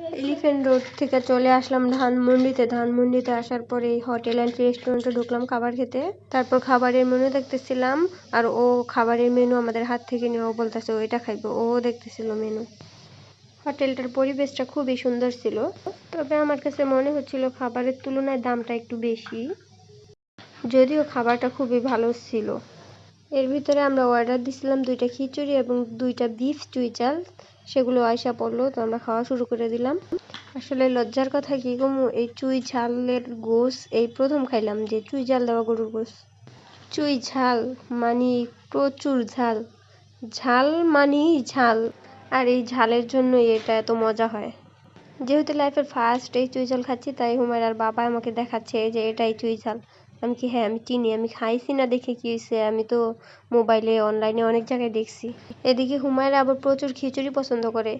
Elephant road থেকে চলে আসলাম ধানমন্ডিতে। ধানমন্ডিতে আসার পরে এই হোটেল অ্যান্ড রেস্টুরেন্টে ঢুকলাম খাবার খেতে। তারপর খাবারের মেনু দেখতেছিলাম, আর ও খাবারের মেনু আমাদের হাত থেকে নিয়ে ও বলতেছে, ওইটা খাইবো। ও দেখতেছিল মেনু হোটেলটার পরিবেশটা খুবই সুন্দর ছিল। তবে আমার কাছে মনে হচ্ছিল খাবারের তুলনায় দামটা একটু বেশি। যদিও খাবারটা খুবই ভালো ছিল। এর ভিতরে আমরা অর্ডার দিছিলাম দুইটা খিচুড়ি এবং দুইটা বিফ চুইচাল সেগুলো আয়সা পড়ল, তো আমরা খাওয়া শুরু করে দিলাম। আসলে লজ্জার কথা কি কমু এই চুই ঝালের গোস, এই প্রথম খাইলাম যে চুই ঝাল দেওয়া গরুর গোস। চুই ঝাল মানে প্রচুর ঝাল। ঝাল মানি ঝাল। আর এই ঝালের জন্য এটা এত মজা হয়। যেহেতু লাইফের ফার্স্ট এই চুই ঝাল খাচ্ছি, তাই হুমায়রার বাবা আমাকে দেখাচ্ছে যে এটাই চুই ঝাল। আমি কি হ্যাঁ আমি চিনি, আমি খাইছি না দেখে কি হয়েছে আমি তো মোবাইলে, অনলাইনে অনেক জায়গায় দেখছি। এদিকে হুমায়রা আবার প্রচুর খিচুড়ি পছন্দ করে।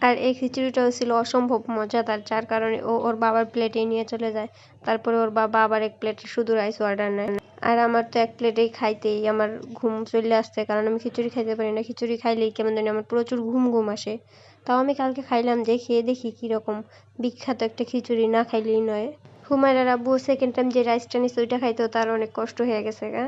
আর এই খিচুড়িটাও ছিল অসম্ভব মজাদার, যার কারণে ও, ওর বাবার প্লেটে নিয়ে চলে যায়। তারপরে ওর বাবা আবার এক প্লেটে শুধু রাইস অর্ডার নেয়। আর আমার তো এক প্লেটেই খাইতেই আমার ঘুম চলে আসছে, কারণ আমি খিচুড়ি খাইতে পারি না। খিচুড়ি খাইলেই কেমন জানি আমার প্রচুর ঘুম ঘুম আসে। তাও আমি কালকে খাইলাম যে খেয়ে দেখি কীরকম। বিখ্যাত একটা খিচুড়ি না খাইলেই নয়। হুমায়রার আব্বু সেকেন্ড টাইম যে রাইসটা নিচ্ছে ওইটা খাইতেও তার অনেক কষ্ট হয়ে গেছে গা।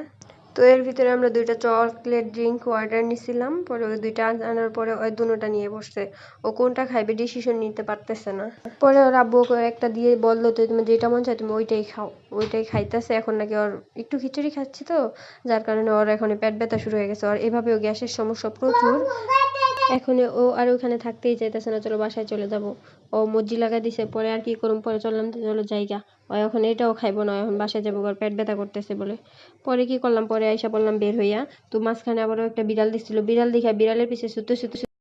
তো এর ভিতরে আমরা দুইটা চকলেট ড্রিঙ্ক অর্ডার নিছিলাম, পরে ওই দুইটা আনার পরে ওই দুটোটা নিয়ে বসছে। ও কোনটা খাইবে ডিসিশন নিতে পারতেছে না। পরে ওর আব্বু ওকে একটা দিয়ে বলল তো তুমি যেটা মন চায় তুমি ওইটাই খাও। ওইটাই খাইতেছে, এখন নাকি ওর একটু খিচুড়ি খাচ্ছি তো, যার কারণে ওর এখন পেট ব্যথা শুরু হয়ে গেছে। আর এভাবেও গ্যাসের সমস্যা প্রচুর। এখন ও আর ওখানে থাকতেই চাইতেছে না, চলো বাসায় চলে যাব। ও মজ্জি লাগাই দিছে, পরে আর কি করুম, পরে চললাম তো চলো জায়গা। ও এখন এটাও খাইবো না এখন বাসায় যাব পেট ব্যথা করতেছে বলে। পরে কি করলাম, পরে আইসা বললাম, বের হইয়া। তো মাঝখানে আবারও একটা বিড়াল দিচ্ছিল বিড়াল দেখা বিড়ালের পিছিয়ে সুতো ছুটতে